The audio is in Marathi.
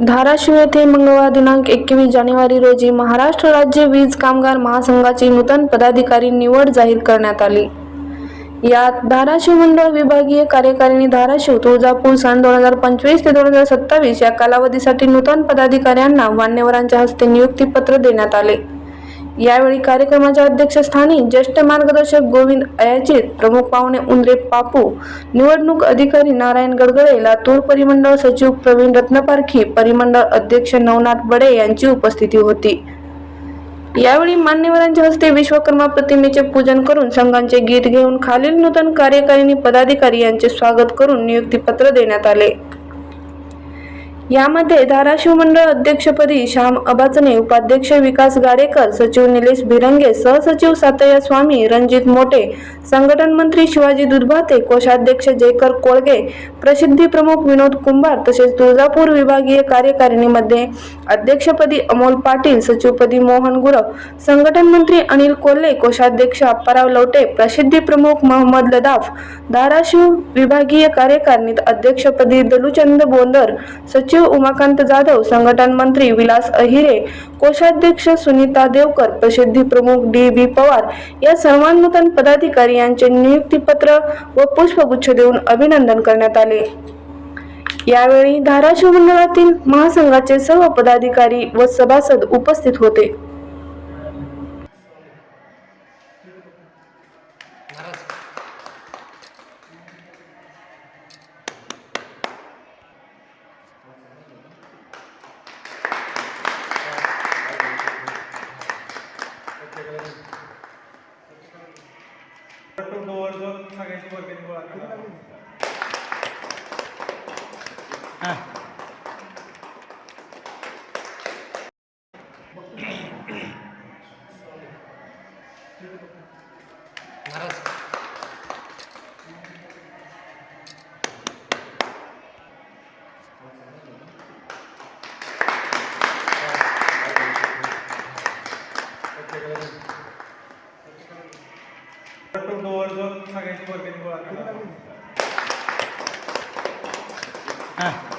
धाराशिव येथे मंगळवार दिनांक एकवीस जानेवारी रोजी महाराष्ट्र राज्य वीज कामगार महासंघाची नूतन पदाधिकारी निवड जाहीर करण्यात आली. यात धाराशिव मंडळ विभागीय कार्यकारिणी धाराशिव तुळजापूर सन दोन हजार पंचवीस ते दोन हजार सत्तावीस या कालावधीसाठी नूतन पदाधिकाऱ्यांना मान्यवरांच्या हस्ते नियुक्तीपत्र देण्यात आले. यावेळी कार्यक्रमाच्या अध्यक्षस्थानी ज्येष्ठ मार्गदर्शक गोविंद अयाचित प्रमुख पाहुणे उंद्रे पापू निवडणूक अधिकारी नारायण गडगडे लातूर परिमंडळ सचिव प्रवीण रत्नपारखी परिमंडळ अध्यक्ष नवनाथ बडे यांची उपस्थिती होती. यावेळी मान्यवरांच्या हस्ते विश्वकर्मा प्रतिमेचे पूजन करून संघांचे गीत घेऊन खालील नूतन कार्यकारिणी पदाधिकारी यांचे स्वागत करून नियुक्तीपत्र देण्यात आले. यामध्ये धाराशिव मंडळ अध्यक्षपदी श्याम अबाचने उपाध्यक्ष विकास गाडेकर सचिव निलेश भिरंगे सहसचिव सातया स्वामी रणजित मोटे संघटन मंत्री शिवाजी दुधभाते कोषाध्यक्ष जयकर कोळगे प्रसिद्धी प्रमुख विनोद कुंभार तसेच तुळजापूर विभागीय कार्यकारिणीमध्ये अध्यक्षपदी अमोल पाटील सचिवपदी मोहन गुरव संघटन मंत्री अनिल कोल्हे कोषाध्यक्ष अप्पाराव लवटे प्रसिद्धी प्रमुख मोहम्मद लदाफ धाराशिव विभागीय कार्यकारिणीत अध्यक्षपदी दलुचंद बोंदर सचिव उमाकांत जाधव संघटन मंत्री विलास अहिरे कोषाध्यक्ष सुनीता देवकर प्रसिद्धी प्रमुख डी बी पवार या सर्वांनूतन पदाधिकारी यांचे नियुक्तीपत्र व पुष्पगुच्छ देऊन अभिनंदन करण्यात आले. यावेळी धाराशिव मंडळातील महासंघाचे सर्व पदाधिकारी व सभासद उपस्थित होते. टू डोअर जाऊन सगळ्यांची वर्गणी गोळा करा सगळ्यांची वर्गणी गोळा